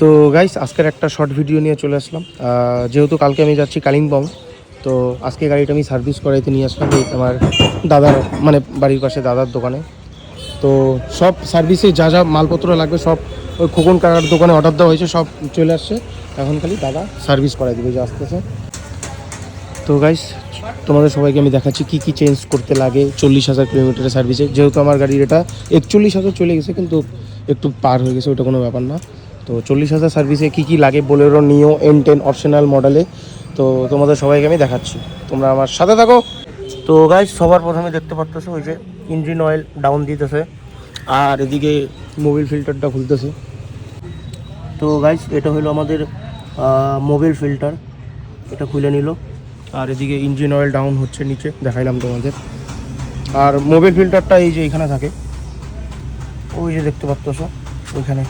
তো গাইস আজকের একটা শর্ট ভিডিও নিয়ে চলে আসলাম। যেহেতু কালকে আমি যাচ্ছি কালিম্পং তো আজকে গাড়িটা আমি সার্ভিস করাইতে নিয়ে আসলাম আমার দাদার মানে বাড়ির পাশে দাদার দোকানে। তো সব সার্ভিসে যা যা মালপত্র লাগবে, সব ওই খোকন কাকার দোকানে অর্ডার দেওয়া হয়েছে, সব চলে আসছে। এখন খালি দাদা সার্ভিস করাই দেবে, যে আসতেছে। তো গাইস তোমাদের সবাইকে আমি দেখাচ্ছি কি কি চেঞ্জ করতে লাগে চল্লিশ হাজার কিলোমিটারের সার্ভিসে যেহেতু আমার গাড়ির এটা একচল্লিশ হাজার চলে গেছে, কিন্তু একটু পার হয়ে গেছে, ওটা কোনো ব্যাপার না। তো চল্লিশ হাজার সার্ভিসে কী কী লাগে বোলেরো, নিও এন টেন অপশনাল মডেলে তো তোমাদের সবাইকে আমি দেখাচ্ছি। তোমরা আমার সাথে থাকো। তো গাইস সবার প্রথমে দেখতে পাচ্ছ ওই যে ইঞ্জিন অয়েল ডাউন দিতেছে, আর এদিকে মোবিল ফিল্টারটা খুলতেছে। তো গাইস এটা হলো আমাদের মোবিল ফিল্টার এটা খুলে নিল, আর এদিকে ইঞ্জিন অয়েল ডাউন হচ্ছে নিচে, দেখাইলাম তোমাদের। আর মোবিল ফিল্টারটা এই যে এখানে থাকে। ওই যে দেখতে পাচ্ছ ওইখানে।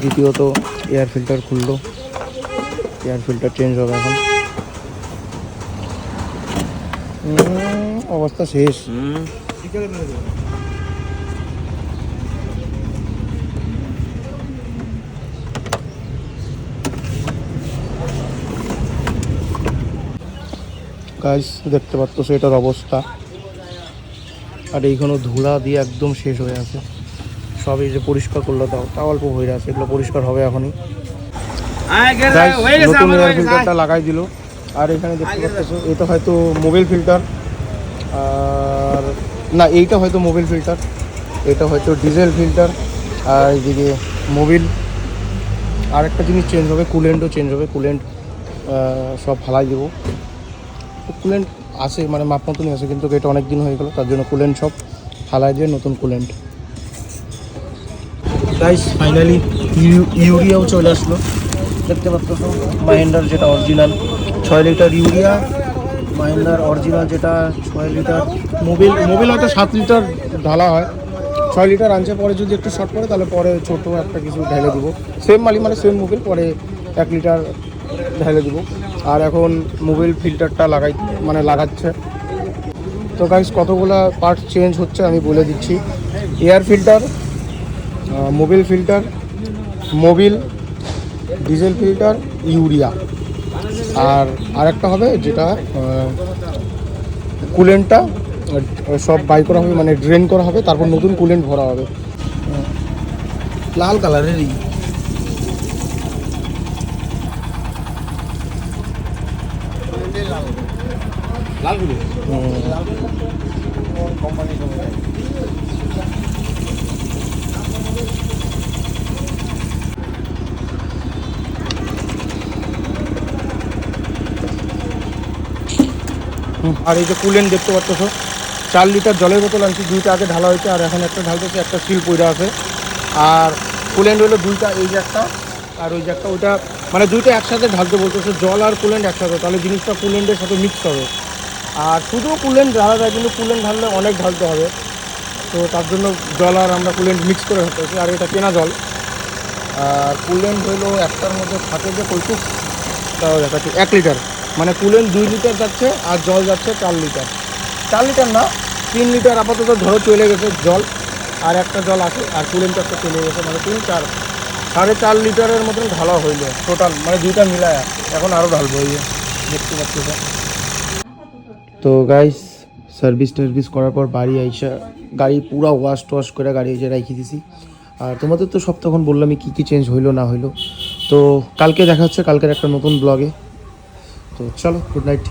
দ্বিতীয়ত এয়ার ফিল্টার খুললো। এয়ার ফিল্টার চেঞ্জ হবে এখন। অবস্থা শেষ। গাইস দেখতে পাচ্ছ এটার অবস্থা। আর এইখানে ধুলা দিয়ে একদম শেষ হয়ে আছে। সব এই যে পরিষ্কার করল তাও তাও অল্প হয়ে আছে এগুলো পরিষ্কার হবে এখনই। নতুন এয়ার ফিল্টারটা লাগাই দিল। আর এখানে দেখতে পাচ্ছ এটা হয়তো মোবাইল ফিল্টার আর না এইটা হয়তো মোবাইল ফিল্টার এটা হয়তো ডিজেল ফিল্টার আর এইদিকে মোবিল আর একটা জিনিস চেঞ্জ হবে কুলেন্টও চেঞ্জ হবে। কুলেন্ট সব ফালাই দেবো। কুলেন্ট আছে মানে মাপ মতনই আছে কিন্তু এটা অনেক দিন হয়ে গেলো তার জন্য কুলেন্ট সব ফালাই দিয়ে নতুন কুলেন্ট গাইস ফাইনালি ইউরিয়াও চলে আসলো। দেখতে পাচ্ছ মাহিন্দার যেটা অরিজিনাল ছয় লিটার ইউরিয়া মাহিন্দার অরিজিনাল যেটা ছয় লিটার মোবিল মোবিল হয়তো সাত লিটার ঢালা হয়। ছয় লিটার আনছে, পরে যদি একটু শর্ট পড়ে তাহলে পরে ছোট একটা কিছু ঢেলে দেবো। সেম মালি মানে সেম মোবিল পরে এক লিটার ঢেলে দেবো। আর এখন মোবিল ফিল্টারটা লাগাই মানে লাগাচ্ছে। তো গাইস কতগুলো পার্ট চেঞ্জ হচ্ছে আমি বলে দিচ্ছি। Air filter mobil filter mobil diesel filter urea. আর আরেকটা হবে যেটা কুলেন্টটা সব বাই করা হবে মানে ড্রেন করা হবে তারপর নতুন কুলেন্ট ভরা হবে। লাল কালারেরই। আর এই যে কুলেন্ট দেখতে পাচ্ছ, চার লিটার জলের বোতল আনছি, দুইটা আগে ঢালা হয়েছে, আর এখন একটা ঢালতেছে, একটা সিল পইরা আছে। আর কুলেন্ট হলো দুইটা, এই যে একটা, আর ওই যে একটা, ওইটা মানে দুইটা একসাথে ঢালতে বলতেছে, জল আর কুলেন্ট একসাথে, তাহলে জিনিসটা কুলেন্টের সাথে মিক্স হবে। আর শুধু কুলেন্ট ঢালা যায়, কিন্তু কুলেন্ট ঢাললে অনেক ঢালতে হবে। তো তার জন্য জল আর আমরা কুলেন্ট মিক্স করে হতেছি আর এটা কেনা জল। আর কুলেন্ট হইল একটার মধ্যে থাকে যে কইটুক তাও দেখাচ্ছি, এক লিটার। মানে কুলেন দুই লিটার যাচ্ছে আর জল যাচ্ছে চার লিটার। চার লিটার না তিন লিটার আপাতত ধরো চলে গেছে জল আর একটা জল আছে আর কুলেন্ট একটা চলে গেছে মানে তিন চার সাড়ে চার লিটারের মতন ঢালা হইল টোটাল মানে দুইটা মিলায় এখন আরও ঢালবো যে, দেখতে পাচ্ছি। তো। গাইস সার্ভিস টার্ভিস করার পর বাড়ি আইসা গাড়ি পুরা ওয়াশ টোয়াশ করে গাড়ি এসে রেখে দিছি। আর তোমাদের তো সব তখন বললামই কী কী চেঞ্জ হইল না হইল। তো কালকে দেখা হচ্ছে কালকের একটা নতুন ব্লগে তো চলো গুড নাইট